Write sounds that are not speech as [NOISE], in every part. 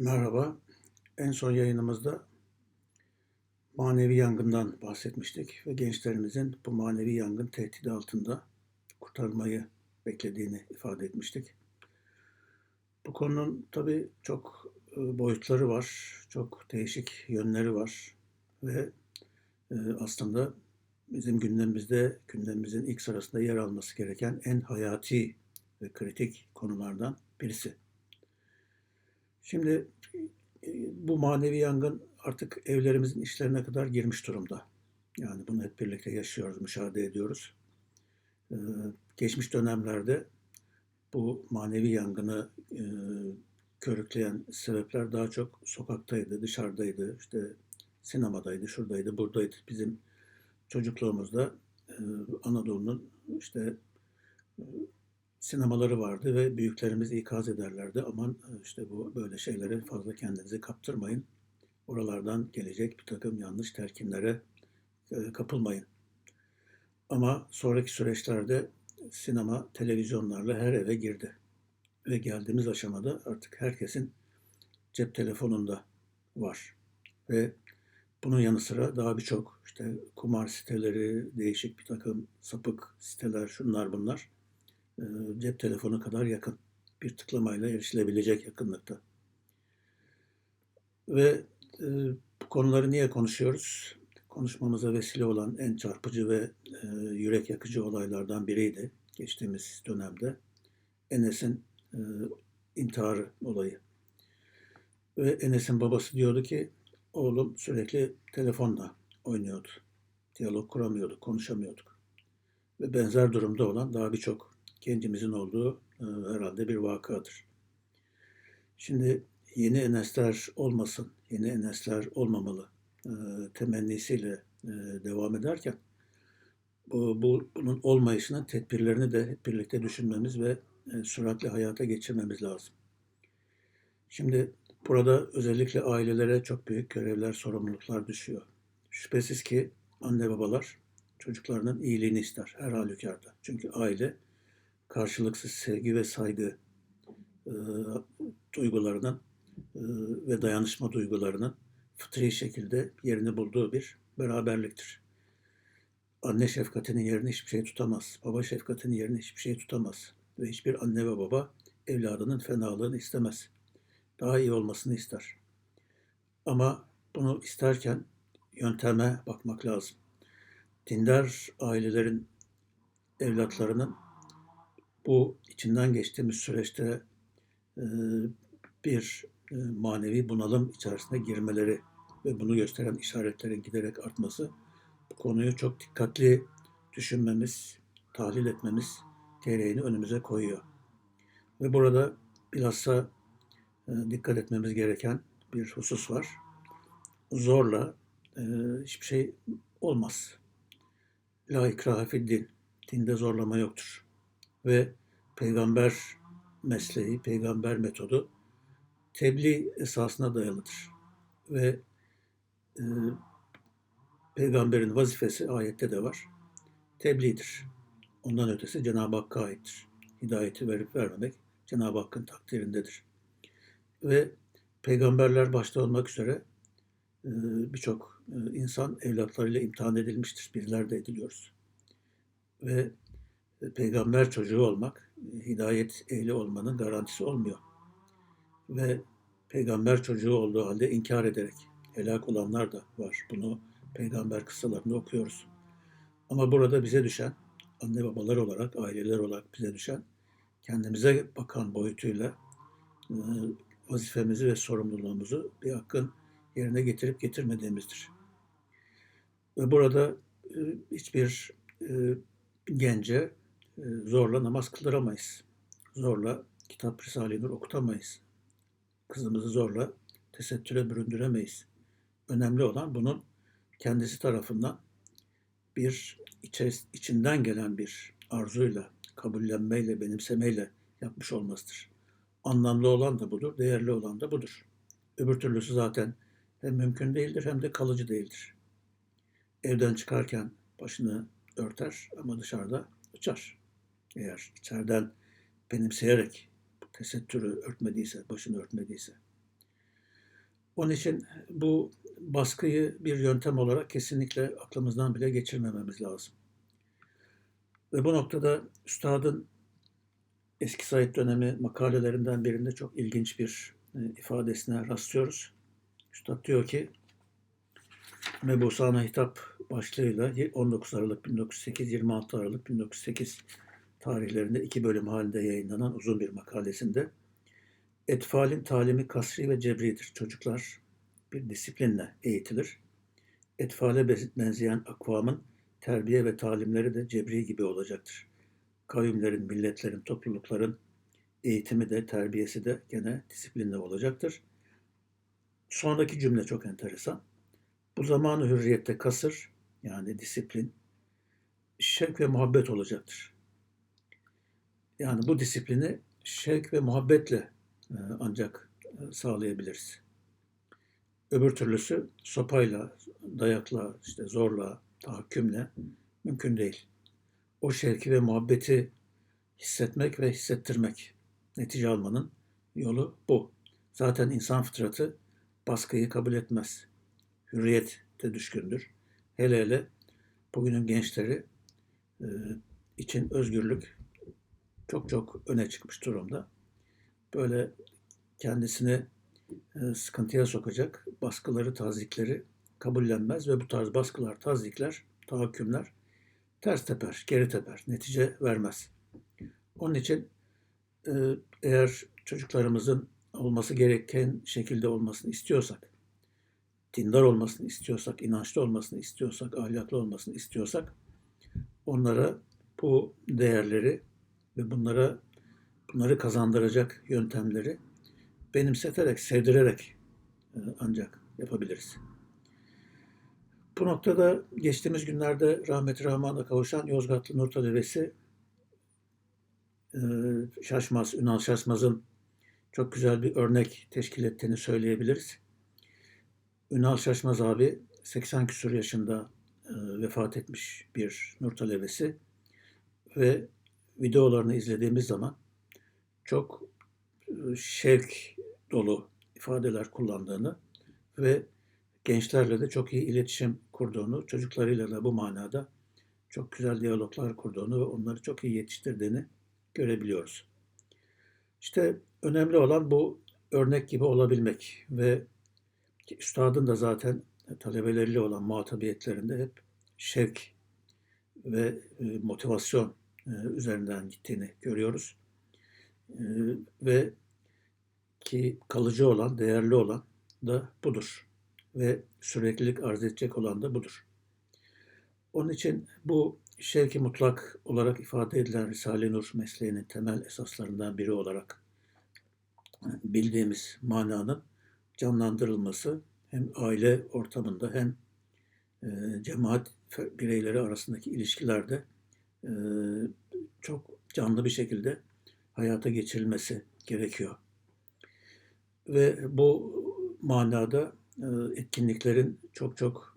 Merhaba. En son yayınımızda manevi yangından bahsetmiştik ve gençlerimizin bu manevi yangın tehdidi altında kurtarmayı beklediğini ifade etmiştik. Bu konunun tabii çok e, boyutları var, çok değişik yönleri var ve e, aslında bizim gündemimizde, gündemimizin ilk sırasında yer alması gereken en hayati ve kritik konulardan birisi. Şimdi e, bu manevi yangın artık evlerimizin işlerine kadar girmiş durumda. Yani bunu hep birlikte yaşıyoruz, müşahede ediyoruz. Ee, geçmiş dönemlerde bu manevi yangını e, körükleyen sebepler daha çok sokaktaydı, dışarıdaydı, işte sinemadaydı, şuradaydı, buradaydı. Bizim çocukluğumuzda e, Anadolu'nun işte sinemaları vardı ve büyüklerimiz ikaz ederlerdi. Aman işte bu böyle şeylere fazla kendinizi kaptırmayın. Oralardan gelecek bir takım yanlış telkinlere e, kapılmayın. Ama sonraki süreçlerde sinema televizyonlarla her eve girdi. Ve geldiğimiz aşamada artık herkesin cep telefonunda var. Ve bunun yanı sıra daha birçok işte kumar siteleri, değişik bir takım sapık siteler, şunlar bunlar e, cep telefonu kadar yakın. Bir tıklamayla erişilebilecek yakınlıkta. Ve e, bu konuları niye konuşuyoruz? Konuşmamıza vesile olan en çarpıcı ve e, yürek yakıcı olaylardan biriydi geçtiğimiz dönemde. Enes'in e, intiharı olayı. Ve Enes'in babası diyordu ki oğlum sürekli telefonla oynuyordu. Diyalog kuramıyorduk, konuşamıyorduk. Ve benzer durumda olan daha birçok gencimizin olduğu e, herhalde bir vakadır. Şimdi yeni Enesler olmasın, yeni Enesler olmamalı e, temennisiyle e, devam ederken bu, bu bunun olmayışının tedbirlerini de hep birlikte düşünmemiz ve süratle hayata geçirmemiz lazım. Şimdi burada özellikle ailelere çok büyük görevler, sorumluluklar düşüyor. Şüphesiz ki anne babalar çocuklarının iyiliğini ister her halükarda. Çünkü aile karşılıksız sevgi ve saygı e, duygularının e, ve dayanışma duygularının fıtri şekilde yerini bulduğu bir beraberliktir. Anne şefkatinin yerini hiçbir şey tutamaz. Baba şefkatinin yerini hiçbir şey tutamaz. Ve hiçbir anne ve baba evladının fenalığını istemez. Daha iyi olmasını ister. Ama bunu isterken yönteme bakmak lazım. Dindar ailelerin evlatlarının bu içinden geçtiğimiz süreçte e, bir e, manevi bunalım içerisine girmeleri ve bunu gösteren işaretlerin giderek artması bu konuyu çok dikkatli düşünmemiz, tahlil etmemiz gereğini önümüze koyuyor. Ve burada bilhassa e, dikkat etmemiz gereken bir husus var. Zorla hiçbir şey olmaz. La ikrahe din. Dinde zorlama yoktur ve peygamber mesleği, peygamber metodu tebliğ esasına dayalıdır. Ve e, peygamberin vazifesi ayette de var. Tebliğdir. Ondan ötesi Cenab-ı Hakk'a aittir. Hidayeti verip vermemek Cenab-ı Hakk'ın takdirindedir. Ve peygamberler başta olmak üzere e, birçok e, insan evlatlarıyla imtihan edilmiştir. Bizler de ediliyoruz. Ve peygamber çocuğu olmak, hidayet ehli olmanın garantisi olmuyor. Ve peygamber çocuğu olduğu halde inkar ederek helak olanlar da var. Bunu peygamber kıssalarında okuyoruz. Ama burada bize düşen, anne babalar olarak, aileler olarak bize düşen, kendimize bakan boyutuyla e, vazifemizi ve sorumluluğumuzu bir hakkın yerine getirip getirmediğimizdir. Ve burada e, hiçbir e, gence zorla namaz kıldıramayız. Zorla kitap Risale-i Nur okutamayız. Kızımızı zorla tesettüre büründüremeyiz. Önemli olan bunun kendisi tarafından bir içinden gelen bir arzuyla, kabullenmeyle, benimsemeyle yapmış olmasıdır. Anlamlı olan da budur, değerli olan da budur. Öbür türlüsü zaten hem mümkün değildir hem de kalıcı değildir. Evden çıkarken başını örter ama dışarıda uçar eğer içeriden benimseyerek tesettürü örtmediyse, başını örtmediyse. Onun için bu baskıyı bir yöntem olarak kesinlikle aklımızdan bile geçirmememiz lazım. Ve bu noktada Üstad'ın eski Said dönemi makalelerinden birinde çok ilginç bir e, ifadesine rastlıyoruz. Üstad diyor ki, Mebusana Hitap başlığıyla 19 Aralık 1908, 26 Aralık 1908 tarihlerinde iki bölüm halinde yayınlanan uzun bir makalesinde Etfalin talimi kasri ve cebridir. Çocuklar bir disiplinle eğitilir. Etfale benzeyen akvamın terbiye ve talimleri de cebri gibi olacaktır. Kavimlerin, milletlerin, toplulukların eğitimi de, terbiyesi de gene disiplinle olacaktır. Sonraki cümle çok enteresan. Bu zamanı hürriyette kasır, yani disiplin, şevk ve muhabbet olacaktır. Yani bu disiplini şevk ve muhabbetle e, ancak e, sağlayabiliriz. Öbür türlüsü sopayla, dayakla, işte zorla, tahakkümle mümkün değil. O şevki ve muhabbeti hissetmek ve hissettirmek, netice almanın yolu bu. Zaten insan fıtratı baskıyı kabul etmez. Hürriyet de düşkündür. Hele hele bugünün gençleri e, için özgürlük çok çok öne çıkmış durumda. Böyle kendisini e, sıkıntıya sokacak baskıları, tazikleri kabullenmez ve bu tarz baskılar, tazikler, tahakkümler ters teper, geri teper, netice vermez. Onun için e, eğer çocuklarımızın olması gereken şekilde olmasını istiyorsak, dindar olmasını istiyorsak, inançlı olmasını istiyorsak, ahlaklı olmasını istiyorsak, onlara bu değerleri ve bunlara bunları kazandıracak yöntemleri benimseterek, sevdirerek e, ancak yapabiliriz. Bu noktada geçtiğimiz günlerde rahmeti rahmana kavuşan Yozgatlı Nur Talebesi e, Şaşmaz, Ünal Şaşmaz'ın çok güzel bir örnek teşkil ettiğini söyleyebiliriz. Ünal Şaşmaz abi 80 küsur yaşında e, vefat etmiş bir Nur Talebesi ve videolarını izlediğimiz zaman çok şevk dolu ifadeler kullandığını ve gençlerle de çok iyi iletişim kurduğunu, çocuklarıyla da bu manada çok güzel diyaloglar kurduğunu ve onları çok iyi yetiştirdiğini görebiliyoruz. İşte önemli olan bu örnek gibi olabilmek ve üstadın da zaten talebeleriyle olan muhatabiyetlerinde hep şevk ve e, motivasyon e, üzerinden gittiğini görüyoruz. E, ve ki kalıcı olan, değerli olan da budur. Ve süreklilik arz edecek olan da budur. Onun için bu şevki mutlak olarak ifade edilen Risale-i Nur mesleğinin temel esaslarından biri olarak bildiğimiz mananın canlandırılması hem aile ortamında hem e, cemaat bireyleri arasındaki ilişkilerde çok canlı bir şekilde hayata geçirilmesi gerekiyor. Ve bu manada etkinliklerin çok çok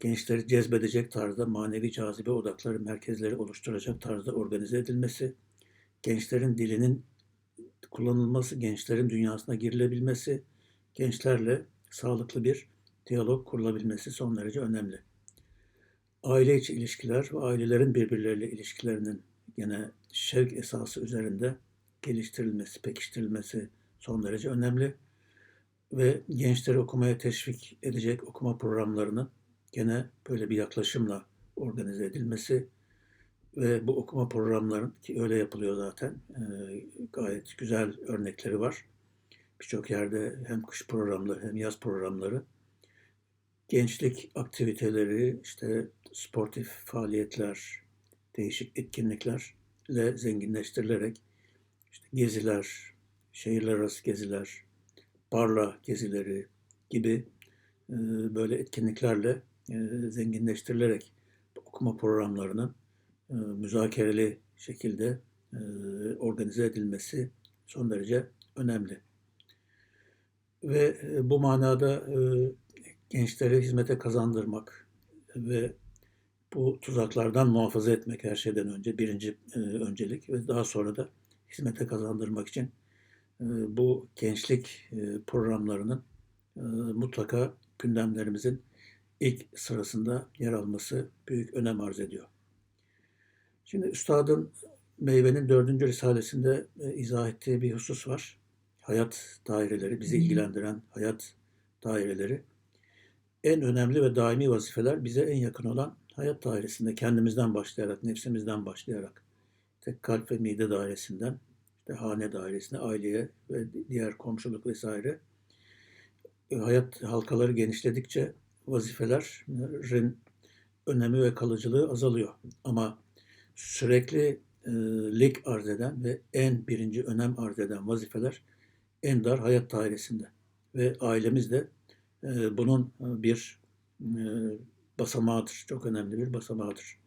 gençleri cezbedecek tarzda manevi cazibe odakları, merkezleri oluşturacak tarzda organize edilmesi, gençlerin dilinin kullanılması, gençlerin dünyasına girilebilmesi, gençlerle sağlıklı bir diyalog kurulabilmesi son derece önemli. Aile içi ilişkiler ve ailelerin birbirleriyle ilişkilerinin yine şevk esası üzerinde geliştirilmesi, pekiştirilmesi son derece önemli. Ve gençleri okumaya teşvik edecek okuma programlarının gene böyle bir yaklaşımla organize edilmesi ve bu okuma programların ki öyle yapılıyor zaten gayet güzel örnekleri var. Birçok yerde hem kış programları hem yaz programları gençlik aktiviteleri, işte sportif faaliyetler, değişik etkinliklerle zenginleştirilerek işte geziler, şehirler arası geziler, barla gezileri gibi e, böyle etkinliklerle e, zenginleştirilerek okuma programlarının e, müzakereli şekilde organize edilmesi son derece önemli. Ve bu manada gençleri hizmete kazandırmak ve bu tuzaklardan muhafaza etmek her şeyden önce birinci e, öncelik ve daha sonra da hizmete kazandırmak için e, bu gençlik e, programlarının e, mutlaka gündemlerimizin ilk sırasında yer alması büyük önem arz ediyor. Şimdi Üstad'ın Meyve'nin dördüncü risalesinde e, izah ettiği bir husus var. Hayat daireleri, bizi ilgilendiren hayat daireleri. En önemli ve daimi vazifeler bize en yakın olan hayat dairesinde kendimizden başlayarak, nefsimizden başlayarak, işte kalp ve mide dairesinden, işte hane dairesine, aileye ve diğer komşuluk vesaire e, hayat halkaları genişledikçe vazifelerin önemi ve kalıcılığı azalıyor. Ama sürekli e, lik arz eden ve en birinci önem arz eden vazifeler en dar hayat dairesinde. Ve ailemiz de e, bunun bir e, basamağıdır. Çok önemli bir basamağıdır.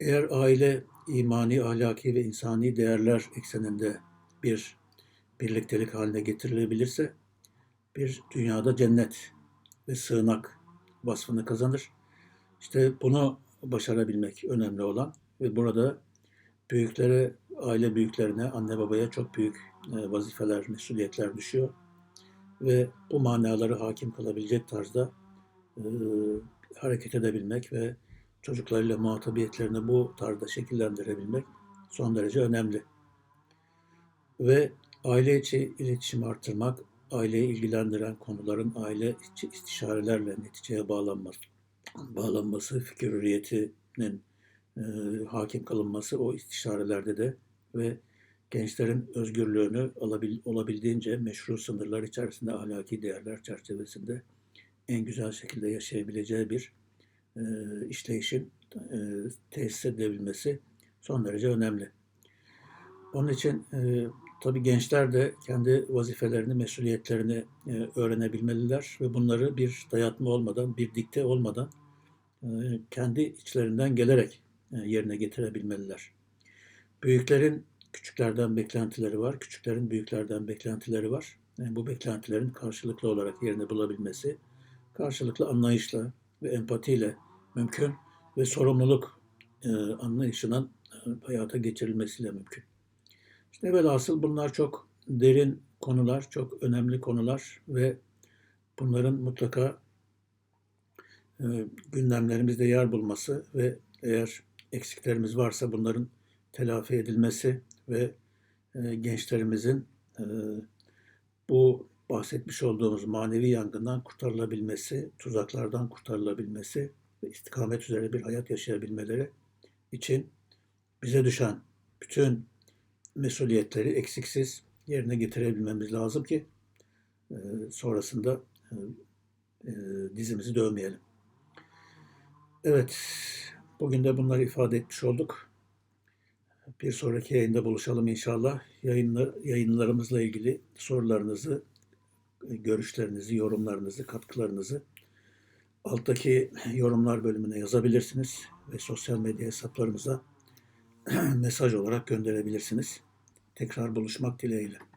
Eğer aile imani, ahlaki ve insani değerler ekseninde bir birliktelik haline getirilebilirse bir dünyada cennet ve sığınak vasfını kazanır. İşte bunu başarabilmek önemli olan ve burada büyüklere, aile büyüklerine, anne babaya çok büyük e, vazifeler, mesuliyetler düşüyor. Ve bu manaları hakim kılabilecek tarzda e, hareket edebilmek ve çocuklarıyla muhatabiyetlerini bu tarzda şekillendirebilmek son derece önemli. Ve aile içi iletişim artırmak, aileyi ilgilendiren konuların aile içi istişarelerle neticeye bağlanması, bağlanması, fikir hürriyetinin e, hakim kalınması o istişarelerde de ve gençlerin özgürlüğünü alabil, olabildiğince meşru sınırlar içerisinde ahlaki değerler çerçevesinde en güzel şekilde yaşayabileceği bir e, işleyişin e, tesis edilebilmesi son derece önemli. Onun için e, tabii gençler de kendi vazifelerini, mesuliyetlerini e, öğrenebilmeliler ve bunları bir dayatma olmadan, bir dikte olmadan e, kendi içlerinden gelerek e, yerine getirebilmeliler. Büyüklerin küçüklerden beklentileri var, küçüklerin büyüklerden beklentileri var. Yani bu beklentilerin karşılıklı olarak yerini bulabilmesi, karşılıklı anlayışla ve empatiyle mümkün ve sorumluluk e, anlayışının e, hayata geçirilmesiyle mümkün. İşte velhasıl bunlar çok derin konular, çok önemli konular ve bunların mutlaka e, gündemlerimizde yer bulması ve eğer eksiklerimiz varsa bunların telafi edilmesi ve e, gençlerimizin e, bu bahsetmiş olduğumuz manevi yangından kurtarılabilmesi, tuzaklardan kurtarılabilmesi ve istikamet üzere bir hayat yaşayabilmeleri için bize düşen bütün mesuliyetleri eksiksiz yerine getirebilmemiz lazım ki e, sonrasında dizimizi dövmeyelim. Evet, bugün de bunları ifade etmiş olduk. Bir sonraki yayında buluşalım inşallah. Yayınlar, yayınlarımızla ilgili sorularınızı, görüşlerinizi, yorumlarınızı, katkılarınızı alttaki yorumlar bölümüne yazabilirsiniz ve sosyal medya hesaplarımıza [CLEARS THROAT] mesaj olarak gönderebilirsiniz. Tekrar buluşmak dileğiyle.